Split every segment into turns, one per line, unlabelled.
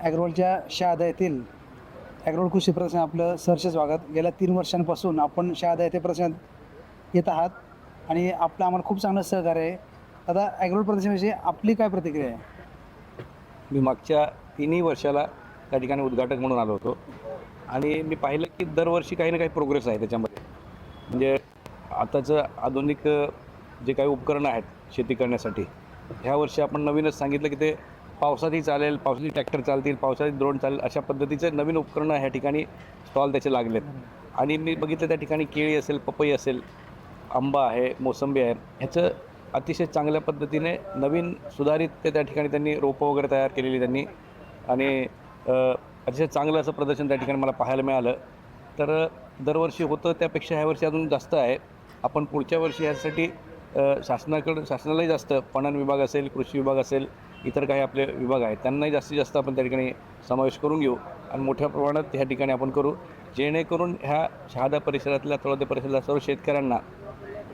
ॲग्रोलच्या शहादा येथील ॲग्रोल कृषी प्रदर्शन आपलं सरसे स्वागत. गेल्या तीन वर्षांपासून आपण शहादा येथे प्रदर्शनात येत आहात आणि आपलं आम्हाला खूप चांगलं सहकार्य आहे. आता ॲग्रोल प्रदर्शनाविषयी आपली काय प्रतिक्रिया आहे?
मी मागच्या तिन्ही वर्षाला त्या ठिकाणी उद्घाटक म्हणून आलो होतो. आणि मी पाहिलं की दरवर्षी काही ना काही प्रोग्रेस आहे त्याच्यामध्ये. म्हणजे आताचं आधुनिक जे काही उपकरणं आहेत शेती करण्यासाठी ह्या वर्षी आपण नवीनच सांगितलं की ते पावसातही चालेल पावसाची ट्रॅक्टर चालतील पावसाची ड्रोन चालेल अशा पद्धतीचे नवीन उपकरणं ह्या ठिकाणी स्टॉल त्याचे लागलेत. आणि मी बघितलं त्या ठिकाणी केळी असेल पपई असेल आंबा आहे मोसंबी आहे ह्याचं अतिशय चांगल्या पद्धतीने नवीन सुधारित ते त्या ठिकाणी त्यांनी रोपं वगैरे तयार केलेली त्यांनी. आणि अतिशय चांगलं असं प्रदर्शन त्या ठिकाणी मला पाहायला मिळालं. तर दरवर्षी होतं त्यापेक्षा ह्या वर्षी अजून जास्त आहे. आपण पुढच्या वर्षी ह्यासाठी शासनाकडं शासनालाही जास्त पणन विभाग असेल कृषी विभाग असेल इतर काही आपले विभाग आहेत त्यांनाही जास्तीत जास्त आपण त्या ठिकाणी समावेश करून घेऊ आणि मोठ्या प्रमाणात ह्या ठिकाणी आपण करू जेणेकरून ह्या शहादा परिसरातल्या तळोदे परिसरातल्या सर्व शेतकऱ्यांना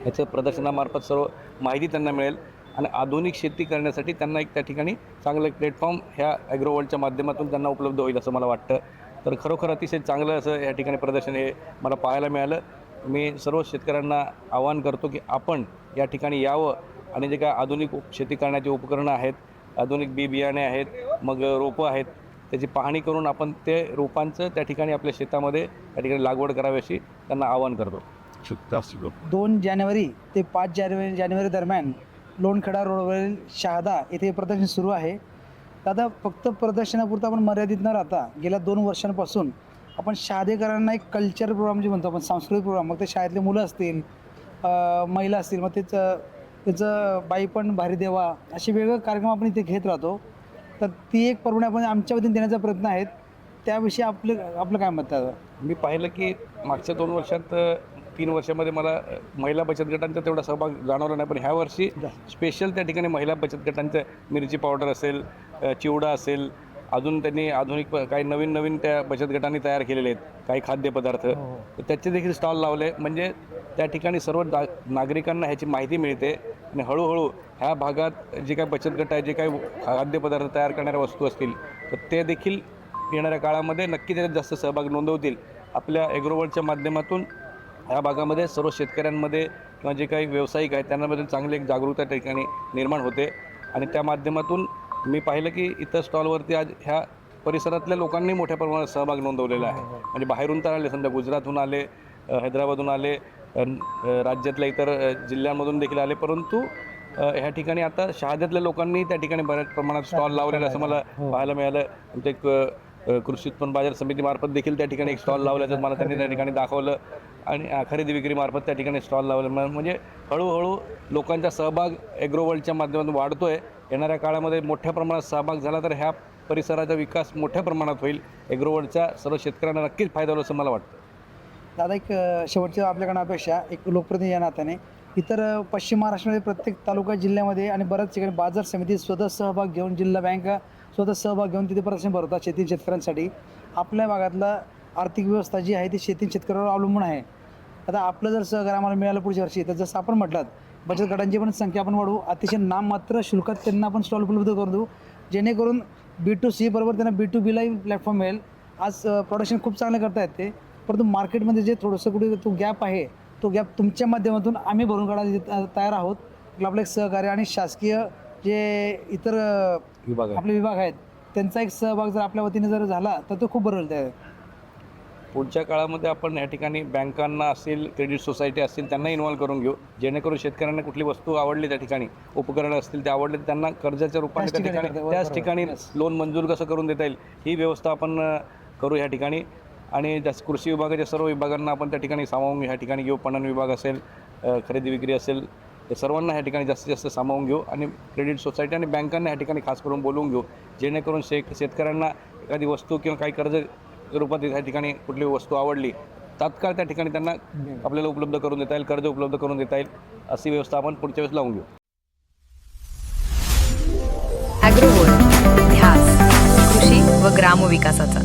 ह्याचं प्रदर्शनामार्फत सर्व माहिती त्यांना मिळेल आणि आधुनिक शेती करण्यासाठी त्यांना एक त्या ठिकाणी चांगलं एक प्लॅटफॉर्म ह्या ॲग्रोवर्ल्डच्या माध्यमातून त्यांना उपलब्ध होईल असं मला वाटतं. तर खरोखर अतिशय चांगलं असं या ठिकाणी प्रदर्शन हे मला पाहायला मिळालं. मी सर्व शेतकऱ्यांना आवाहन करतो की आपण या ठिकाणी यावं आणि जे काय आधुनिक उप- शेती करण्याची उपकरणं आहेत आधुनिक बी बियाणे आहेत मग रोपं आहेत. त्याची पाहणी करून आपण ते रोपांचं त्या ठिकाणी आपल्या शेतामध्ये त्या ठिकाणी लागवड करावी अशी त्यांना आवाहन करतो.
दोन जानेवारी ते पाच जानेवारी जानेवारी दरम्यान लोणखेडा रोडवरील शहादा येथे प्रदर्शन सुरू आहे. दादा फक्त प्रदर्शनापुरतं आपण मर्यादित न राहता गेल्या दोन वर्षांपासून आपण शहादेकरांना एक कल्चर प्रोग्राम जे म्हणतो आपण सांस्कृतिक प्रोग्राम मग ते शाळेतले मुलं असतील महिला असतील मग तेच त्याचं बाई पण भारी देवा असे वेगवेगळे कार्यक्रम आपण इथे घेत राहतो. तर ती एक आपण आमच्या वतीने देण्याचा प्रयत्न आहे त्याविषयी आपलं आपलं काय मत आहे
मी पाहिलं की मागच्या दोन वर्षात तीन वर्षामध्ये मला महिला बचत गटांचा तेवढा सहभाग जाणवला नाही पण ह्या वर्षी स्पेशल त्या ठिकाणी महिला बचत गटांचं मिरची पावडर असेल चिवडा असेल अजून त्यांनी आधुनिक काही नवीन नवीन त्या बचत गटांनी तयार केलेले आहेत काही खाद्यपदार्थ. तर त्याचे देखील स्टॉल लावले. म्हणजे त्या ठिकाणी सर्व ना नागरिकांना ह्याची माहिती मिळते. आणि हळूहळू ह्या भागात जे काही बचत गट आहे जे काही खाद्यपदार्थ तयार करणाऱ्या वस्तू असतील तर ते देखील येणाऱ्या काळामध्ये नक्की त्याच्यात जास्त सहभाग नोंदवतील. आपल्या ॲग्रोवर्डच्या माध्यमातून ह्या भागामध्ये सर्व शेतकऱ्यांमध्ये किंवा जे काही व्यावसायिक आहेत त्यांनाबद्दल चांगली एक जागरूकता त्या ठिकाणी निर्माण होते. आणि त्या माध्यमातून मी पाहिलं की इतर स्टॉलवरती आज ह्या परिसरातल्या लोकांनी मोठ्या प्रमाणात सहभाग नोंदवलेला आहे. म्हणजे बाहेरून तर आले समजा गुजरातहून आले हैदराबादहून आले राज्यातल्या इतर जिल्ह्यांमधून देखील आले. परंतु ह्या ठिकाणी आता शहाद्यातल्या लोकांनी त्या ठिकाणी बऱ्याच प्रमाणात स्टॉल लावलेला असं मला पाहायला मिळालं. आमचं एक कृषी उत्पन्न बाजार समितीमार्फत देखील त्या ठिकाणी एक स्टॉल लावल्याचं मला त्यांनी त्या ठिकाणी दाखवलं. आणि खरेदी विक्रीमार्फत त्या ठिकाणी स्टॉल लावलं. म्हणजे हळूहळू लोकांचा सहभाग ॲग्रोवर्ल्डच्या माध्यमातून वाढतो आहे येणाऱ्या काळामध्ये मोठ्या प्रमाणात सहभाग झाला तर ह्या परिसराचा विकास मोठ्या प्रमाणात होईल. ॲग्रोवर्ल्डच्या सर्व शेतकऱ्यांना नक्कीच फायदा होईल असं मला वाटतं.
दादा एक शेवटची शेवटच्या आपल्याकडं अपेक्षा एक लोकप्रतिनिधी या नात्याने. इतर पश्चिम महाराष्ट्रामध्ये प्रत्येक तालुका जिल्ह्यामध्ये आणि बऱ्याच ठिकाणी बाजार समिती स्वतः सहभाग घेऊन जिल्हा बँक स्वतः सहभाग घेऊन तिथे प्रदर्शन भरवतात शेती शेतकऱ्यांसाठी. आपल्या भागातला आर्थिक व्यवस्था जी आहे ती शेती शेतकऱ्यावर अवलंबून आहे. आता आपलं जर सहकार्य आम्हाला मिळालं पुढच्या वर्षी तर जसं आपण म्हटलं बचत गटांची पण संख्या आपण वाढवू. अतिशय नाममात्र शुल्कात त्यांना आपण स्टॉल उपलब्ध करून देऊ. जेणेकरून बी टू सी बरोबर त्यांना बी टू बीलाही प्लॅटफॉर्म मिळेल. आज प्रोडक्शन खूप चांगले करता येते परंतु मार्केटमध्ये जे थोडंसं कुठे तो गॅप आहे तो गॅप तुमच्या माध्यमातून आम्ही भरून काढायला तयार आहोत आपलं एक सहकार्य आणि शासकीय जे इतर
विभाग
आपले विभाग आहेत त्यांचा एक सहभाग जर आपल्या वतीने जर झाला तर तो खूप बरं होईल त्या
पुढच्या काळामध्ये आपण या ठिकाणी बँकांना असतील क्रेडिट सोसायटी असतील त्यांना इन्व्हॉल्व करून घेऊ जेणेकरून शेतकऱ्यांना कुठली वस्तू आवडली त्या ठिकाणी उपकरणं असतील ते आवडले त्यांना कर्जाच्या रूपाने त्या
ठिकाणी.
त्याच. ठिकाणी. लोन मंजूर कसं करून देता येईल ही व्यवस्था आपण करू ह्या ठिकाणी आणि जास्त कृषी विभागाच्या सर्व विभागांना आपण त्या ठिकाणी सामावून ह्या ठिकाणी घेऊ. पणन विभाग असेल खरेदी विक्री असेल या सर्वांना ह्या ठिकाणी जास्तीत जास्त सामावून घेऊ आणि क्रेडिट सोसायटी आणि बँकांना ह्या ठिकाणी खास करून बोलवून घेऊ. जेणेकरून शेत शेतकऱ्यांना एखादी वस्तू किंवा काही कर्ज रूपात ह्या ठिकाणी कुठली वस्तू आवडली तात्काळ त्या ठिकाणी त्यांना आपल्याला उपलब्ध करून देता येईल कर्ज उपलब्ध करून देता येईल अशी व्यवस्था आपण पुढच्या वेळेस लावून घेऊ.
कृषी व ग्रामविकासाचा.